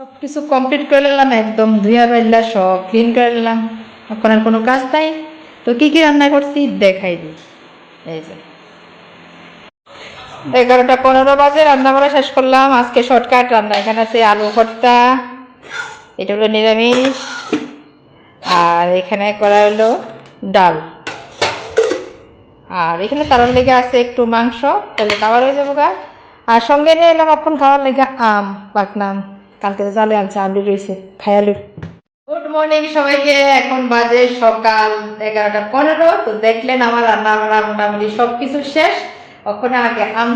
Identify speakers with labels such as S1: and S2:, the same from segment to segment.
S1: সব কিছু কমপ্লিট করে নিলাম, একদম ধুয়া পাইলা সব ক্লিন করে নিলাম। এখন আর কোনো কাজ নাই। তো কি কি রান্না করছি দেখাই দিই। এই যে। এগারোটা পনেরো বাজে রান্না করা শেষ করলাম। আজকে শর্টকাট রান্না, এখানে আছে আলু ভর্তা, এটা হলো নিরামিষ, আর এখানে করা হলো ডাল। আর এখানে তারার লেগে আছে একটু মাংস, তাহলে খাবার হয়ে যাব গা। আর সঙ্গে নিয়ে এলাম এখন খাওয়ার লেগে আম পাকনাম কালকে তো জালে আনছে, আলু রয়েছে, খাই আলু। গুড মর্নিং সবাইকে, এখন বাজে সকাল এগারোটা পনেরো, তো দেখলেন আমার রান্না বান্না মোটামুটি সব কিছু শেষ। ওখানে আগে আম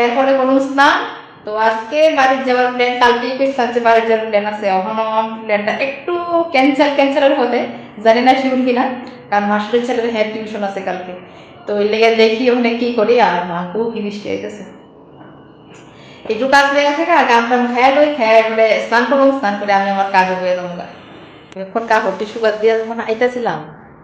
S1: এরপরে কোনো স্নান। তো আজকে বাড়ির যাওয়ার প্ল্যান কালকে ফিক্স আছে বাড়ির যাওয়ার প্ল্যান আছে। এখনও প্ল্যানটা একটু ক্যান্সেল ক্যান্সেলের হতে জানি না শিউর কিনা, কারণ মাস্টারের ছেলের হ্যাঁ টিউশন আছে কালকে। তো ওই লেগে দেখি ওখানে কী করি, আর মাকেও কি বৃষ্টি হইতেছে। একটু কাজ লেগে থাকে আর গান টান খেয়ে লই খেয়ে করে স্নান করব স্নান করে আমি আমার কাজে বয়ে দেবো এখন কাপড়টি শুকাত দিয়ে যখন আইতাছিলাম,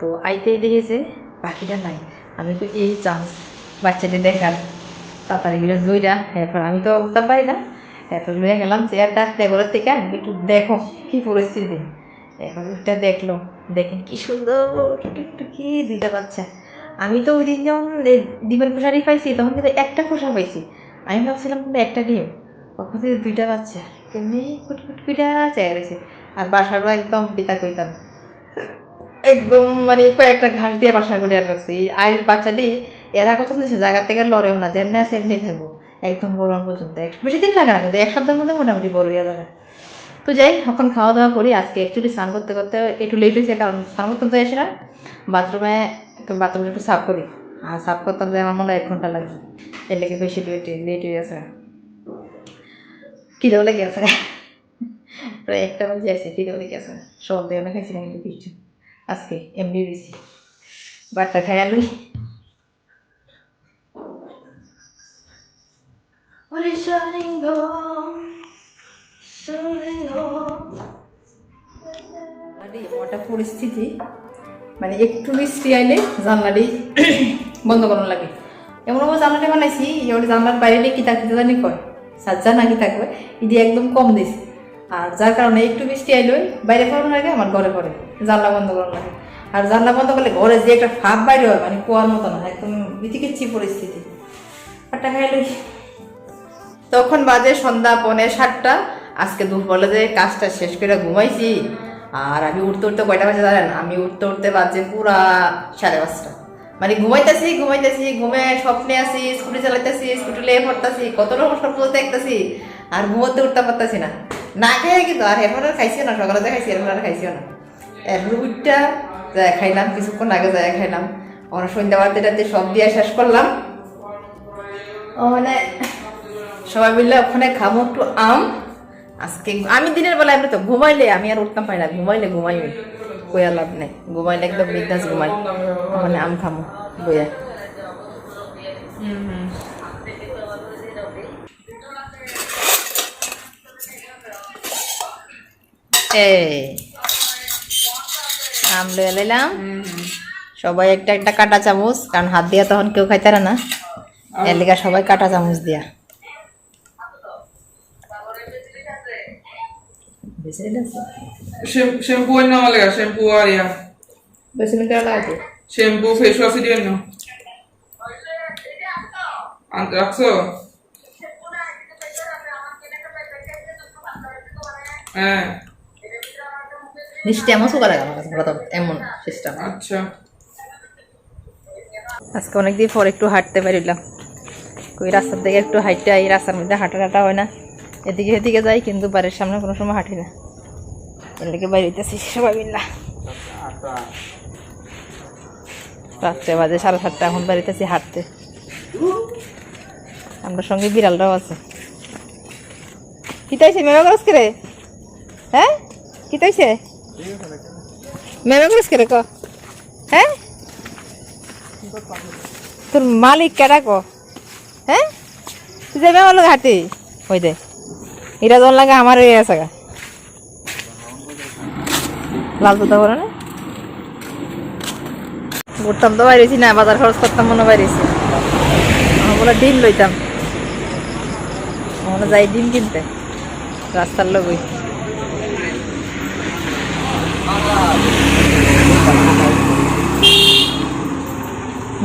S1: তো আইতেই দেখেছে পাখিটা নাই। আমি তো এই চান্স বাচ্চাটি দেখার তাড়াতাড়ি করে জইরা, এরপর আমি তো উঠতাম পারি না। এরপর লুয়ে গেলাম চেয়ার চেয়ারটা টেবলের থেকে আমি একটু দেখো কি পরিস্থিতি। এরপর ওইটা দেখল, দেখেন কি সুন্দর, একটু কি দুইটা বাচ্চা। আমি তো ওই দিন যখন ডিমের খোসারি পাইছি, তখন কিন্তু একটা খোসা পাইছি। আমি ভাবছিলাম কিন্তু একটা ডিম। কখন থেকে দুইটা বাচ্চা। কেমনি কুটকুট কুইটা চেয়ে রয়েছে। আর বাসারও একদম পিতা কইতাম একদম মানে কয়েকটা ঘাস দিয়ে বাসা করে আর রাখছি। আর বাচ্চাটি এরা কত দিয়েছে জায়গা থেকে লড়েও না। যেমনি আছে এমনি থাকব। একদম বড় পর্যন্ত এক- বেশি দিন লাগে না কিন্তু এক সপ্তাহের মধ্যে মোটামুটি বড় হয়ে যাবে। তো যাই, এখন খাওয়া দাওয়া করি। আজকে অ্যাকচুয়ালি স্নান করতে করতে একটু লেট হয়েছে কারণ স্নান করতে তো এসে না। বাথরুমে বাথরুমে একটু সাফ করি। আর সাফ করতে হলে আমার মনে হয় এক ঘণ্টা লাগবে। এর লেগে হয়ে গেছে প্রায় একটা বাজে আছে খিদেও লেগে গেছে সব অনেক খাইছি না কিন্তু কিছু। আজকে এমনি বেশি বাটটা খাই আলুই। ওটা পরিস্থিতি মানে একটু বৃষ্টি আইলে জানলাটি বন্ধ করানো লাগে। এমন ভাবে জানলাটি বানাইছি ওটা জানলার বাইরে কি থাকতে জানি কয়। সাজ্জা নাকি থাকবে ইদি একদম কম দিছি। আর যার কারণে একটু বৃষ্টি আইলে, বাইরে করানো লাগে, আমার ঘরে ঘরে জানলা বন্ধ করানো লাগে। আর জানলা বন্ধ করলে ঘরে যে একটা ফাঁপ বাইরে হয় মানে কুয়ার মতো না, একদম বিচিকিচ্ছি পরিস্থিতি। আটটা খাইলে তখন বাজে সন্ধ্যা পৌনে সাতটা, আজকে দুপুরবেলা যে কাজটা শেষ করে ঘুমাইছি। আর আমি উঠতে উঠতে কয়টা বাজে জানেন? আমি উঠতে উঠতে বাজে পুরা সাড়ে পাঁচটা। মানে ঘুমাইতেছি ঘুমাইতেছি, ঘুমে স্বপ্নে আছি, স্কুটি চালাইতেছি, স্কুটি লেগে পড়তেছি, কত রকম স্বপ্ন দেখতেছি, আর ঘুমোতে উঠতে পারতেছি না। না খেয়ে কিন্তু আর এরপর আর খাইছিও না, সকালে যা খাইছি এরপর আর খাইছিও না। এরপর উঠটা যায় খাইলাম, কিছুক্ষণ আগে যায় খাইলাম। অনেক সন্ধ্যা বাড়তে টাড়তে সব দিয়ে শেষ করলাম। ও মানে সবাই মিলে ওখানে খাব একটু আম। আজকে আমি দিনের বেলা এমনি তো ঘুমাইলে আমি আর উঠতাম পাই না, ঘুমাইলে ঘুমাই কইয়া লাভ নেই। ঘুমাইলে একদম বিন্দাস ঘুমাই। ওখানে আম খামো, বইয়া। আম লয়ে লাইলাম। সবাই একটা একটা কাটা চামচ, কারণ হাত দিয়া তখন কেউ খাইতারে না। এর লিগা সবাই কাটা চামচ দিয়া।
S2: Shampoo shampoo না লাগা শ্যাম্পু আর ইয়া শ্যাম্পু ফেস ওয়াশ দিবেন না আনতে রাখছো হ্যাঁ
S1: মিষ্টি এমন সুগার লাগে আমার কাছে এমন সিস্টেম
S2: আচ্ছা
S1: আজকে অনেকদিন পর একটু হাঁটতে পারিলাম ওই রাস্তার দিকে একটু হাঁটতে এই রাস্তার মধ্যে হাঁটা টাটা হয় না এদিকে এদিকে যাই, কিন্তু বাড়ির সামনে কোনো সময় হাঁটি না। এদিকে দিকে বাইরে হইতেছি, সবাই মিল্লা। রাত্রে বাজে সাড়ে সাতটা, এখন বাড়িতেছি হাঁটতে। আমার সঙ্গে বিড়ালটাও আছে। কি তাইছে মেমে করস রে? হ্যাঁ? কি তাইছে মেমে করস রে ক? হ্যাঁ? তোর মালিক কেডা ক? হ্যাঁ? তুই যাবে আমার লোক হাঁটি? ওই দে। এরা জন লাগে আমার হয়ে আছে গা। লাল জুতা পরে না? ঘুরতাম তো বাইরেছি না, বাজার খরচ করতাম মনে বাইরেছি। বলে ডিম লইতাম। আমরা যাই ডিম কিনতে। রাস্তার লোকই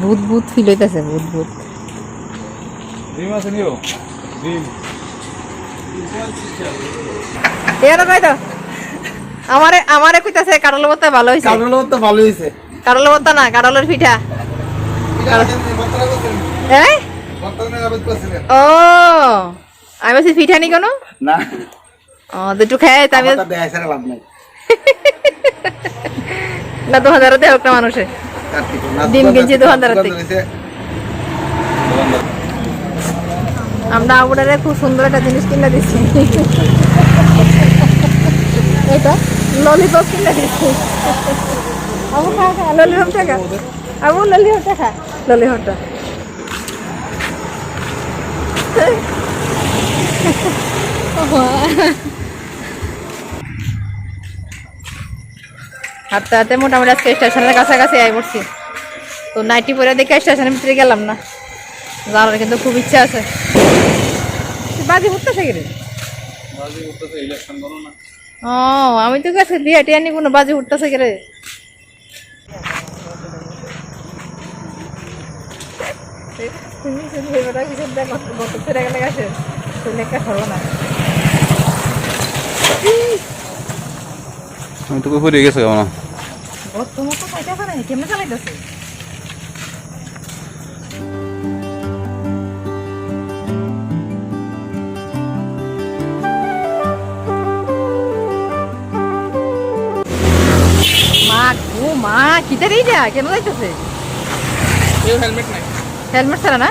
S1: ভূত ভূত ফিল হইতেছে, ভূত ভূত।
S3: ডিম আছে নিও। ডিম।
S1: এরা কই তো? আমারে আমারে কইতাছে কারল বত্তা ভালো হইছে।
S3: কারণ তো ভালো হয়েছে
S1: কারল বত্তা না কারলের পিঠা। এই? ও আমি বলছি পিঠা নি কোনো?
S3: না।
S1: ও দুটো খাই আমি
S3: লাভ নাই।
S1: না দু হাজার দেহ একটা মানুষে ডিম কিনছি দোকানদারের থেকে। আমরা আবুডারে খুব সুন্দর একটা জিনিস কিনে দিচ্ছি। এটা ললিপপ কিনে দিচ্ছি। হাঁটতে হাঁটতে মোটামুটি আজকে স্টেশনের কাছাকাছি আই পড়ছি। তো নাইটি পরে দেখে স্টেশনের ভিতরে গেলাম না। যাওয়ার কিন্তু খুব ইচ্ছা আছে। বাজি উঠতেছে কি রে ও আমি তো গেছি বিয়ে টিয়া নিব না বাজি উঠতেছে কি রে
S3: আমি তো ঘুরে গেছে কেমন?
S1: কেমনে চালাইতেছে? মা কিতার এইটা কেন যাইতেছে
S2: হেলমেট নাই
S1: হেলমেট ছাড়া না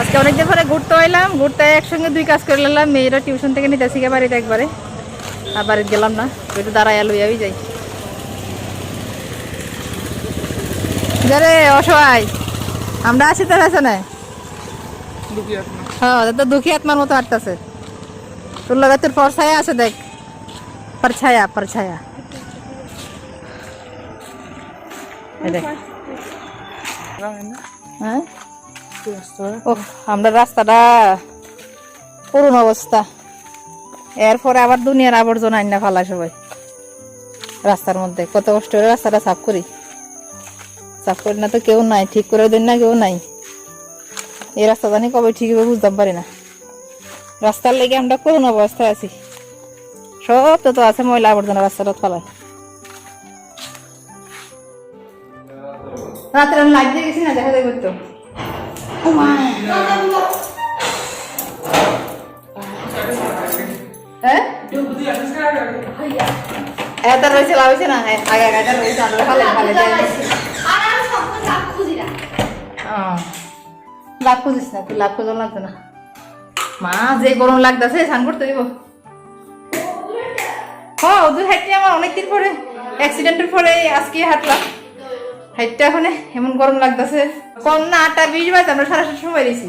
S1: আজকে অনেকদিন পরে ঘুরতে এলাম ঘুরতে একসঙ্গে দুই কাজ করে নিলাম মেয়েরা টিউশন থেকে নিতে শিখে বাড়িতে একবারে আর বাড়িতে গেলাম না একটু দাঁড়াইয়া লইয়াই যাই যারে অসহায় আমরা আছি তো পেছনে
S2: দুঃখী আছে না
S1: হ্যাঁ তো দুঃখী আত্মার মতো হাঁটতেছে তোর লগে তোর পরছায়া আছে দেখ পরছায়া পরছায়া হ্যাঁ? আমরা রাস্তাটা করুন অবস্থা। এরপরে আবার দুনিয়ার আবর্জনা আইনা ফালা সবাই। রাস্তার মধ্যে। কত কষ্ট করে রাস্তাটা সাফ করি। সাফ করি না তো কেউ নাই। ঠিক করে দিন না কেউ নাই। এই রাস্তা জানি কবে ঠিক হবে বুঝতাম পারি না। রাস্তার লেগে আমরা করুন অবস্থায় আছি। সব তো তো আছে ময়লা আবর্জনা রাস্তাটা ফেলায় রাত্রে আমি লাইট দিয়ে গেছি না দেখা যাবে তো। হ্যাঁ? হয়েছে না? হ্যাঁ, লাভ না লাভ না মা যে করতে হ্যাঁ অনেকদিন পরে অ্যাক্সিডেন্টের পরে আজকে হাঁটলাম। হাইটটা এখন এমন গরম লাগতেছে। কম না আটটা বিশ বাজে আমরা সাড়ে সাতটার সময় দিয়েছি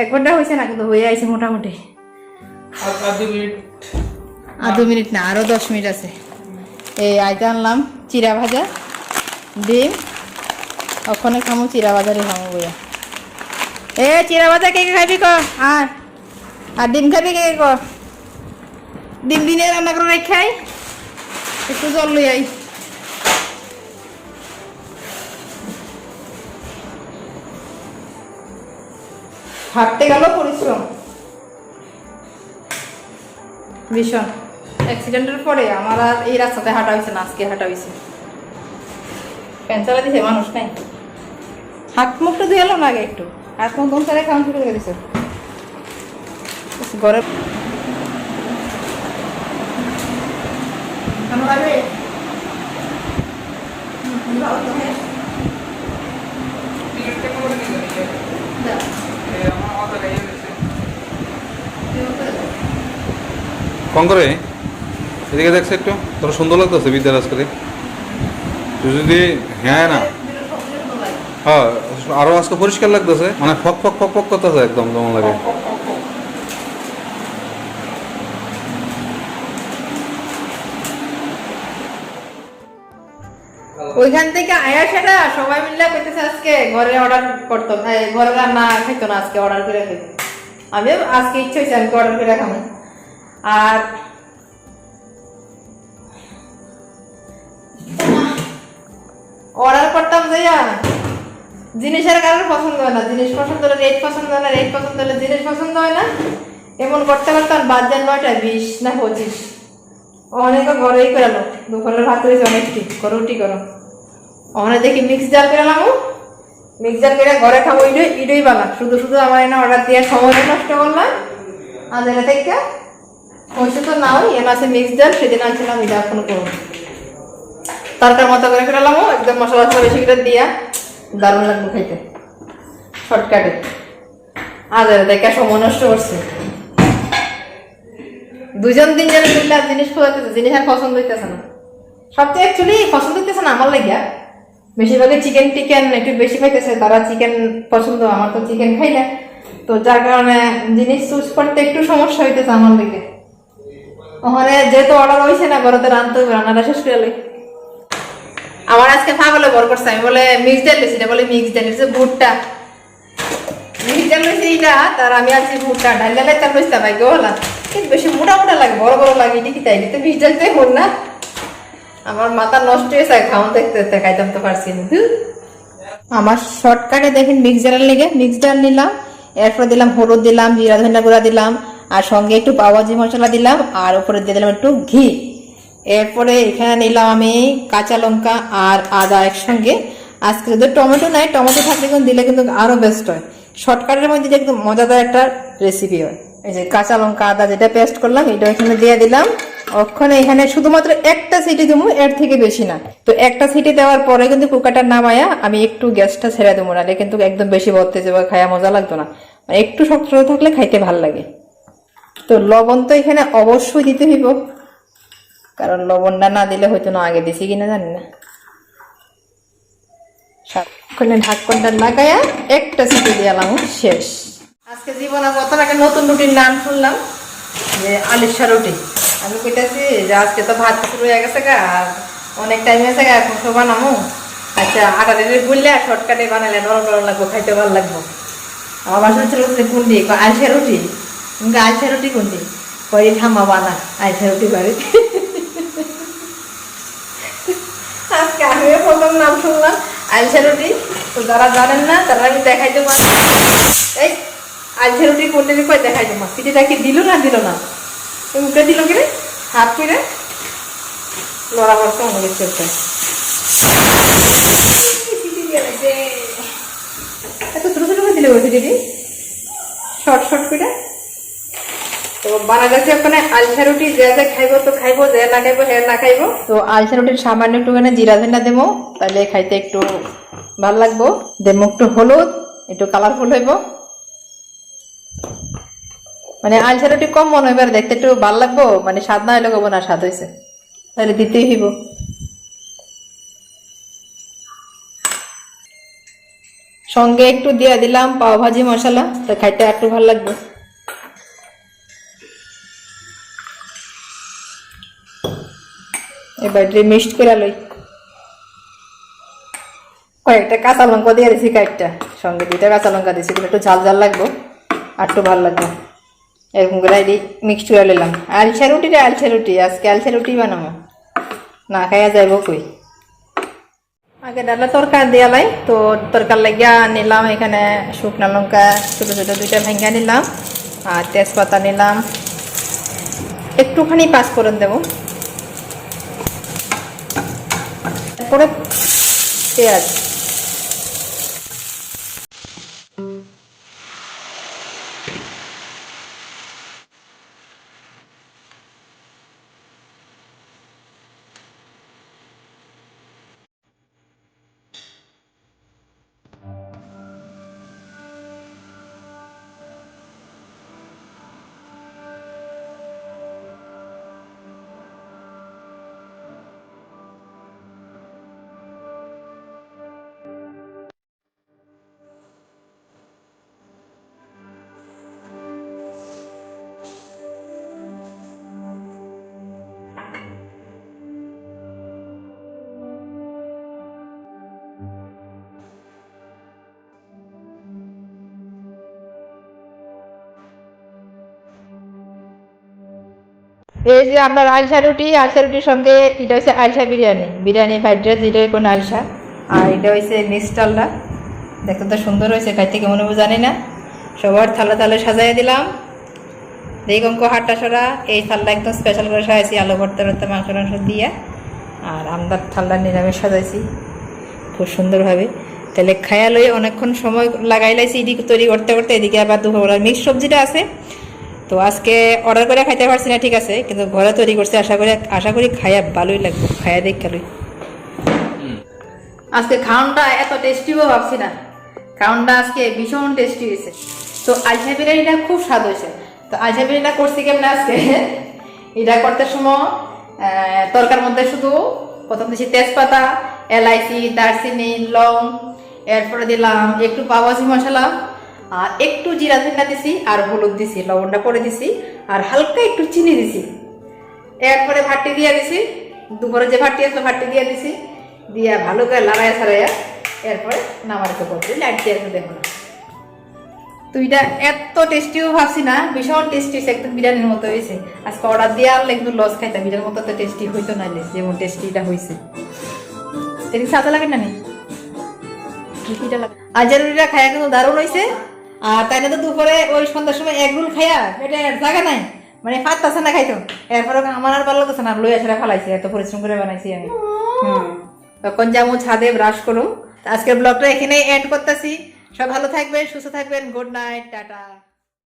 S1: এক ঘণ্টা হয়েছে না কিন্তু হয়ে আইছে মোটামুটি।
S2: আর দু মিনিট
S1: না আরও দশ মিনিট আছে। এই আইতে আনলাম চিরা ভাজা ডিম। ওখানে খামো চিরা ভাজারই খামো বইয়া। এ চিরা ভাজা কে কে খাবি ক? আর আর ডিম খাবি কে কে ক? ডিম দিনে রান্না করে রেখে আই একটু জল লই আই হাঁটতে গেল পরিশ্রম। ভীষণ। অ্যাক্সিডেন্টের পরে আমার আর এই রাস্তাতে হাঁটা হয়েছে না, আজকে হাঁটা হয়েছে। প্যান চালা দিছে, মানুষ নাই। হাত মুখটা ধুয়ে না আগে একটু। হাত মুখ দম সারে খাওয়ান শুরু করে দিছে। ঘরে কেমন লাগবে? হুম, ভালো তো, হ্যাঁ।
S2: টিকিট কেমন করে নিয়ে যাবে
S1: দাও,
S2: এই আমার মাথা গাইয়ে গেছে
S1: তুইও করে দাও।
S3: কম এদিকে দেখছে একটু, তোর সুন্দর লাগতেছে বিদ্যার আজকে যদি হ্যাঁ না হ্যাঁ আরও আজকে পরিষ্কার লাগতেছে মানে ফক ফক ফক ফক করতেছে একদম যেমন লাগে।
S1: ওইখান থেকে আয়া সেটা সবাই মিলে কইতেছে আজকে ঘরে অর্ডার করতো। ঘরে রান্না খাইতো না আজকে অর্ডার করে খাইতো। আমি আজকে ইচ্ছে হয়েছে আমি অর্ডার করে খাব আর অর্ডার করতাম যাইয়া, জিনিসের কারণে পছন্দ হয় না, জিনিস পছন্দ হলে রেট পছন্দ হয় না রেট পছন্দ হলে জিনিস পছন্দ হয় না। এমন করতে বাদ যান নয়টা, বিশ না পঁচিশ। অনেক ঘরেই করালো দুপুরের ভাত হয়েছে অনেকটি রুটি করো। অনেক দেখি মিক্স জাল করালাম মিক্স জাল করে ঘরে খাব ইডই ইডই বালা শুধু শুধু আমার এনে অর্ডার দিয়ে সময় নষ্ট করলাম। আজ থেকে পয়সা তো নাও এনে আছে মিক্স জাল সেদিন আনছিলাম এটা এখন করুন তরকার মতো করে ফেলাম একদম মশলা মশলা বেশি করে দিয়া দারুণ লাগবে খাইতে। শর্টকাটে আজ দেখে সময় করছে। দুজন দিন যেন আর জিনিস খোঁজাতেছে, জিনিস আর পছন্দ হইতেছে না। সবচেয়ে অ্যাকচুয়ালি পছন্দ হইতেছে না আমার লাগিয়া। বেশিরভাগই চিকেন টিকেন একটু বেশি খাইতেছে, তারা চিকেন পছন্দ, আমার তো চিকেন খাই না। তো যার কারণে জিনিস চুজ করতে একটু সমস্যা হইতেছে আমার দিকে ওখানে যেহেতু অর্ডার হয়েছে না হবে, রান্নাটা শেষ করে। আমার আজকে বর করছে, আমি বলে মিক্স ডাল বলে মিক্স ডাল ভুট্টা। মিক্স ডাল তার আমি আছি ভুট্টা, ডাল ডালে গোলা কিন্তু বেশি মোটা মোটা লাগে, বড় বড় লাগে কি তাই? তো মিক্স ডাল তো হল না। আমার মাথা নষ্ট হয়েছে খাওয়ান দেখতে তো পারছি না। আমার শর্টকাটে দেখেন মিক্স ডালের লেগে মিক্স ডাল নিলাম, এরপর দিলাম হলুদ দিলাম, জিরা ধনিয়া গুঁড়া দিলাম আর সঙ্গে একটু পাওয়াজি মশলা দিলাম, আর উপরে দিয়ে দিলাম একটু ঘি। এরপরে এখানে নিলাম আমি কাঁচা লঙ্কা আর আদা একসঙ্গে। আজকে যদি টমেটো নাই, টমেটো থাকলে কিন্তু দিলে কিন্তু আরও বেস্ট হয়। শর্টকাটের মধ্যে একদম মজাদার একটা রেসিপি হয়। এই যে কাঁচা লঙ্কা, আদা যেটা পেস্ট করলাম এটা এখানে দিয়ে দিলাম। ওখানে এখানে শুধুমাত্র একটা সিটি দেবো, এর থেকে বেশি না। তো একটা সিটি দেওয়ার পরে কিন্তু কুকারটা নামায়া আমি একটু গ্যাসটা ছেড়ে দেবো, নাহলে কিন্তু একদম বেশি ভরতে যাব খায়া মজা লাগতো না। মানে একটু শক্ত থাকলে খাইতে ভালো লাগে। তো লবণ তো এখানে অবশ্যই দিতে হইব। কারণ লবণটা না দিলে হয়তো না আগে দিছি কিনা জানি না। সাতক্ষণে ঢাকনটা লাগায়া একটা সিটি দিয়ালাম শেষ। আজকে জীবনে প্রথম একটা নতুন রুটির নাম শুনলাম, যে আলিশা রুটি। আমি কইতাছি যে আজকে তো ভাত শুরু হয়ে গেছে গা, আর অনেক টাইম হয়েছে গা, এখন তো বানামো আচ্ছা আটা রেডি গুললে শর্টকাটে বানালে নরম নরম লাগবো, খাইতে ভালো লাগবো। আমার বাসা ছিল যে কুন্ডি আলসা রুটি। কুন্ডি কই থামা বানা আলসা রুটি বাড়ি আজকে আমিও প্রথম নাম শুনলাম আলসা রুটি তো যারা জানেন না তারা আমি দেখাই দেবো এই আলসা রুটি কোনটা কই দেখাই দেবো সিটিটা কি দিল না দিল না মুখে দিল কি রে হাত করে লড়া কিছু একটা সিটি এত ছোট ছোট করে দিলে ওই দিদি শর্ট শর্ট করে মানে আলসা রুটি কম মনে হইবে আর দেখতে একটু ভালো লাগবো মানে স্বাদ না হইলে না, স্বাদ হয়েছে তাহলে দিতেই হইব। সঙ্গে একটু দিয়ে দিলাম পাও ভাজি মশলা তো খাইতে একটু ভালো লাগবে। এবার মিক্সড করে লই। কয়েকটা কাঁচা লঙ্কা দিয়ে দিছি কয়েকটা। সঙ্গে দুইটা কাঁচা লঙ্কা কিন্তু একটু ঝাল ঝাল লাগবো, আর একটু ভালো লাগবে। এরকম করে এটি মিক্সড করে নিলাম আলসা রুটি রে, আলসা রুটি, আজকে আলসা রুটি বানাবো। না খাইয়া যাইব কই? আগে ডালা তরকার দিয়ালাই তো তরকার লাগিয়া নিলাম এখানে শুকনা লঙ্কা, ছোটো ছোটো দুইটা ভেঙ্গা নিলাম, আর তেজপাতা নিলাম। একটুখানি পাঁচফোড়ন দেবো। তারপরে পেঁয়াজ এই যে আপনার আলসা রুটি, আলসা রুটির সঙ্গে এটা হচ্ছে আলসা বিরিয়ানি। বিরিয়ানি ফ্রাইড রাইস এটা কোনো আলসা? আর এটা হচ্ছে মিক্সটালটা দেখতে তো সুন্দর হয়েছে, খাইতে কেমন হবে জানি না। সবার থালা থালে সাজাই দিলাম। অঙ্ক হাটটা সরা, এই থালটা একদম স্পেশাল করে সাজাইছি, আলু ভর্তা ভর্তা, মাংস টাংস দিয়ে। আর আমদার থালটা নিরামিষ সাজাইছি। খুব সুন্দরভাবে তাহলে খায়া লই অনেকক্ষণ সময় লাগাই লাইছি এদিকে তৈরি করতে করতে, এদিকে আবার দুপুরবেলার মিক্স সবজিটা আছে। তো আজকে অর্ডার করে খাইতে পারছি না, ঠিক আছে, কিন্তু ঘরে তৈরি করছি, আশা করি আশা করি খাইয়া ভালোই লাগবে, খাইয়া দেখ লই। আজকে খাওয়ানটা এত টেস্টিও ভাবছি না। খাওয়ানটা আজকে ভীষণ টেস্টি হয়েছে। তো আলসা বিরিয়ানিটা খুব স্বাদ হয়েছে। তো আলসা বিরিয়ানিটা করছি কেমন আজকে? এটা করতে সময় তরকার মধ্যে শুধু প্রথম দিচ্ছি তেজপাতা, এলাইচি, দারচিনি, লং, এরপরে দিলাম একটু পাওয়াজি মশলা একটু জিরা ধনিয়া দিছি আর হলুদ দিছি, লবণটা করে দিছি আর হালকা একটু চিনি দিছি। এরপরে ভাটি দিয়ে দিছি, দুপুরে যে ভাটি আসলো ভাটি দিয়ে দিছি, দিয়া ভালো করে লাগাই সারাইয়া এরপরে নামার তো করছি লাইট দিয়ে দেখো না। তো এটা এত টেস্টিও ভাবছি না, ভীষণ টেস্টি হয়েছে, একদম বিরিয়ানির মতো হয়েছে। আজকে অর্ডার দিয়ে আনলে কিন্তু লস খাইতাম, বিরিয়ানির মতো তো টেস্টি হইতো না যেমন টেস্টিটা হয়েছে এদিকে সাদা লাগে না নি? লাগে? আজের রুটিটা খাইয়া কিন্তু দারুণ হয়েছে আর তাই না তো দুপুরে ওই সন্ধ্যার সময় এক রুল খাইয়া আর জায়গা নাই। মানে পারতাছে না খাইতো। এরপরে আমার আর ভালো লাগতেছে না লই আসলে ফালাইছি, এত পরিশ্রম করে বানাইছি আমি। হুম। তখন যাব ছাদে ব্রাশ করুম। আজকের ব্লগটা এখানেই এন্ড করতেছি। সব ভালো থাকবেন, সুস্থ থাকবেন গুড নাইট টাটা।